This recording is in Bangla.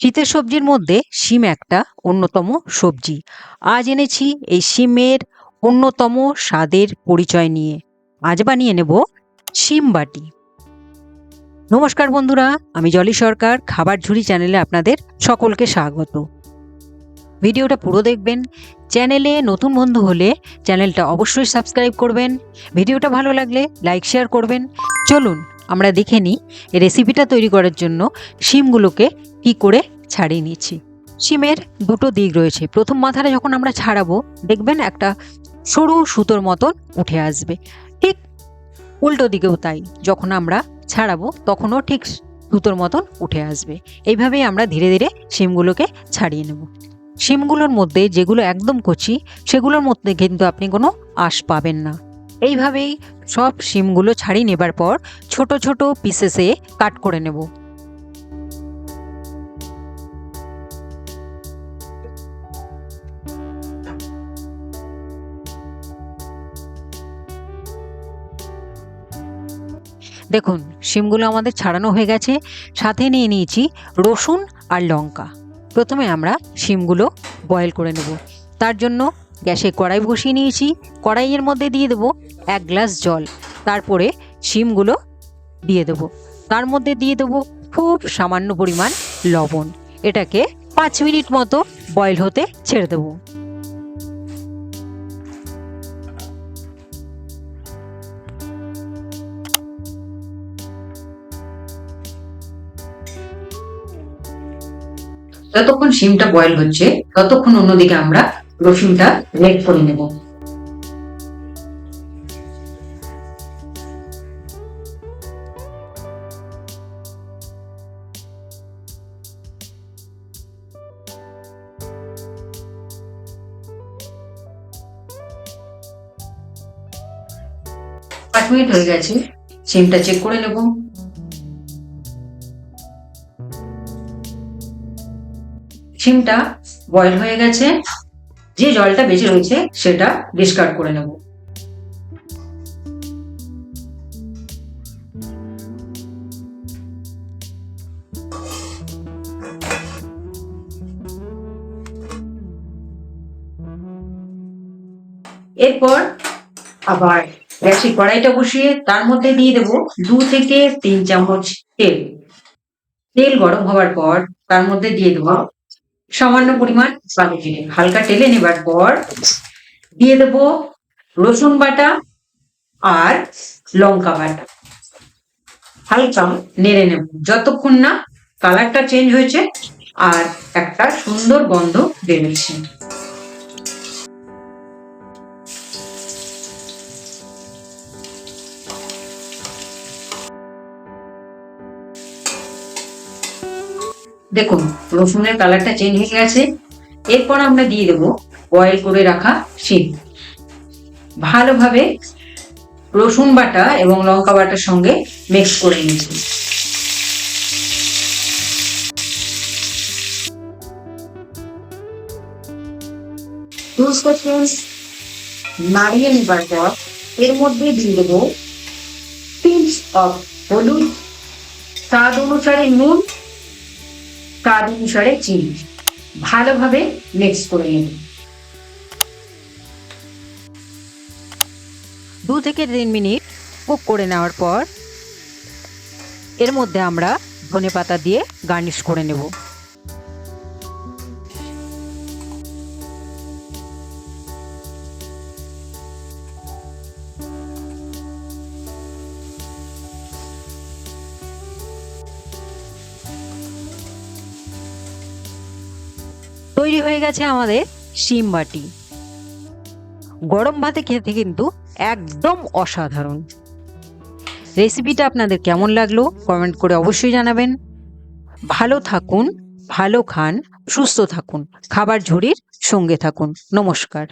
শীতের সবজির মধ্যে শিম একটা অন্যতম সবজি। আজ এনেছি এই শিমের অন্যতম স্বাদের পরিচয় নিয়ে। আজ বানিয়ে নেব শিম বাটি। নমস্কার বন্ধুরা, আমি জলি সরকার, খাবার ঝুড়ি চ্যানেলে আপনাদের সকলকে স্বাগত। ভিডিওটা পুরো দেখবেন। চ্যানেলে নতুন বন্ধু হলে চ্যানেলটা অবশ্যই সাবস্ক্রাইব করবেন। ভিডিওটা ভালো লাগলে লাইক, শেয়ার করবেন। চলুন, আমরা দেখে নিই রেসিপিটা তৈরি করার জন্য শিমগুলোকে কি করে ছাড়িয়ে নিচ্ছি। সিমের দুটো দিক রয়েছে। প্রথম মাথাটা যখন আমরা ছাড়াবো, দেখবেন একটা সরু সুতোর মতন উঠে আসবে। ঠিক উল্টো দিকেও তাই। যখন আমরা ছাড়াবো, তখনও ঠিক সুতোর মতন উঠে আসবে। এইভাবেই আমরা ধীরে ধীরে সিমগুলোকে ছাড়িয়ে নেব। সিমগুলোর মধ্যে যেগুলো একদম কচি, সেগুলোর মধ্যে কিন্তু আপনি কোনো আশ পাবেন না। এইভাবেই সব সিমগুলো ছাড়িয়ে নেবার পর ছোট ছোট পিসেসে কাট করে নেব। দেখুন, শিমগুলো আমাদের ছাড়ানো হয়ে গেছে। সাথে নিয়ে নিয়েছি রসুন আর লঙ্কা। প্রথমে আমরা শিমগুলো বয়েল করে নেব। তার জন্য গ্যাসে কড়াই বসিয়ে নিয়েছি। কড়াইয়ের মধ্যে দিয়ে দেবো এক গ্লাস জল। তারপরে শিমগুলো দিয়ে দেবো। তার মধ্যে দিয়ে দেবো খুব সামান্য পরিমাণ লবণ। এটাকে পাঁচ মিনিট মতো বয়েল হতে ছেড়ে দেবো। যতক্ষণ শিমটা বয়েল হচ্ছে, ততক্ষণ অন্যদিকে আমরা রসুনটা রেড করে নেব। পাঁচ মিনিট হয়ে গেছে, সিমটা চেক করে নেব। সিমটা বয়েল হয়ে গেছে। যে জলটা বেঁচে রয়েছে, সেটা ডিসকার্ড করে নেব। এরপর আবার গ্যাসে কড়াইটা বসিয়ে তার মধ্যে দিয়ে দেব দু থেকে তিন চামচ তেল। তেল গরম হওয়ার পর তার মধ্যে দিয়ে দেবো সামান্য পরিমাণ জিরে হালকা টেলে নেবার পর দিয়ে দেব রসুন বাটা আর লঙ্কা বাটা। হালকা নেড়ে নেব। যতক্ষণ না কালারটা চেঞ্জ হয়েছে আর একটা সুন্দর গন্ধ বেরোচ্ছে। দেখুন, রসুনের কালারটা চেঞ্জ হয়ে গেছে। এরপর আমরা দিয়ে দেবো বয়েল করে রাখা শিম। ভালোভাবে রসুন বাটা এবং লঙ্কা বাটার সঙ্গে মিক্স করে নিয়েছি নাড়িয়ে নেবার এর মধ্যে দিয়ে দেবো পিঞ্চ অফ হলুদ, স্বাদ অনুসারে নুন স্বাদ অনুসারে চিনি। ভালোভাবে মিক্স করে নেব দু থেকে তিন মিনিট কুক করে নেওয়ার পর এর মধ্যে আমরা ধনে পাতা দিয়ে গার্নিশ করে নেব। তৈরি হয়ে গেছে আমাদের শিম বাটি। গরম ভাতে খেতে কিন্তু একদম অসাধারণ। রেসিপিটা আপনাদের কেমন লাগল কমেন্ট করে অবশ্যই জানাবেন। ভালো থাকুন, ভালো খান, সুস্থ থাকুন, খাবার ঝুড়ির সঙ্গে থাকুন। নমস্কার।